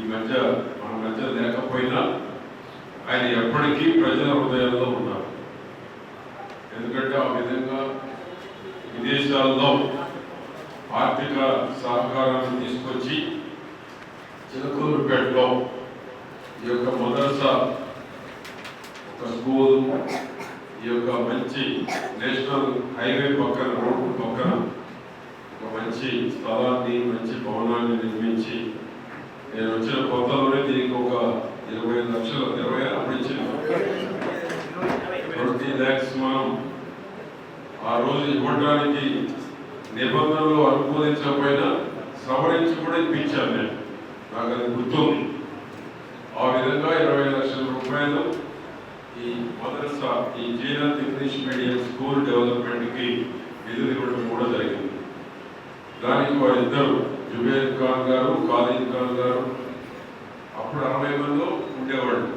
ఈ మధ్య మన మధ్య లేకపోయినా ఆయన ఎప్పటికీ ప్రజల హృదయాల్లో ఉన్నారు ఎందుకంటే ఆ విధంగా విదేశాల్లో ఆర్థిక సహకారాన్ని తీసుకొచ్చి చిలకూరుపేటలో ఈ యొక్క మదర్సా ఒక స్కూల్ ఈ యొక్క మంచి నేషనల్ హైవే పక్కన రోడ్డు పక్కన ఒక మంచి స్థలాన్ని మంచి భవనాన్ని నిర్మించి నేను వచ్చిన కొత్తలోనే దీనికి ఒక ఇరవై ఐదు లక్షలు ఇరవై అప్పుడు ఇచ్చిన. ట్వంటీ ల్యాక్స్ మనం ఆ రోజు ఇవ్వడానికి నిబంధనలు అనుకూలించకపోయినా సవరించి కూడా ఇప్పించాను నేను. నాకు అది గుర్తుంది. ఆ విధంగా ఇరవై లక్షల రూపాయలు ఈ మదర్సా ఈ జీనత్ ఇంగ్లీష్ మీడియం స్కూల్ డెవలప్మెంట్కి నిధులు ఇవ్వడం కూడా జరిగింది. దానికి వారిద్దరు జుబేర్ ఖాన్ గారు ఖాలిద్ ఖాన్ గారు అప్పుడు అరవై మందిలో ఉండేవాళ్ళు.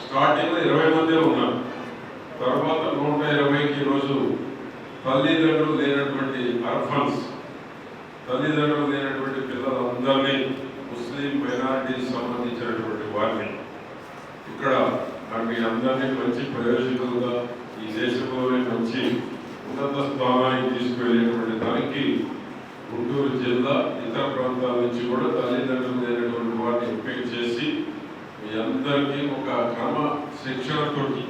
స్టార్టింగ్లో ఇరవై మందే ఉన్నారు. తర్వాత నూట ఇరవైకి ఈరోజు తల్లిదండ్రులు లేనటువంటి అర్ఫన్స్ తల్లిదండ్రులు లేనటువంటి పిల్లలందరినీ ముస్లిం మైనారిటీకి సంబంధించినటువంటి వారిని ఇక్కడ మరి మీ అందరినీ మంచి ప్రయోజకులుగా ఈ దేశంలోనే మంచి ఉన్నత స్థానానికి తీసుకువెళ్ళేటువంటి దానికి గుంటూరు జిల్లా ఇతర ప్రాంతాల నుంచి కూడా తల్లిదండ్రులు లేనటువంటి వారిని ఎంపిక చేసి మీ అందరికీ ఒక క్రమ శిక్షణతోటి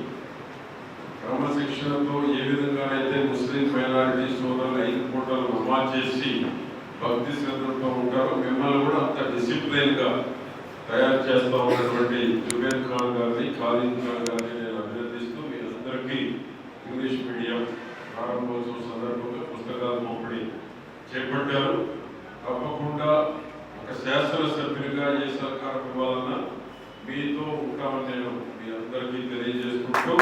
క్రమశిక్షణతో ఏ విధంగానైతే ముస్లిం మైనారిటీ సోదరుల ఐదు పూటలు చేసి భక్తి శ్రద్ధలతో ఉంటారో మిమ్మల్ని కూడా అంత డిసిప్లైన్గా తయారు చేస్తూ ఉన్నటువంటి జుబేర్ ఖాన్ గారిని ఖాలిద్ ఖాన్ గారిని నేను అభినందిస్తూ మీ అందరికీ ఇంగ్లీష్ మీడియం ప్రారంభోత్సవం సందర్భంగా పుస్తకాల పంపిణీ చేపట్టారు. తప్పకుండా ఒక శాసన శాసనసభ్యునిగా ఏ సహకారం ఇవ్వాలన్నా మీతో ఉంటామని నేను మీ అందరికీ తెలియజేసుకుంటూ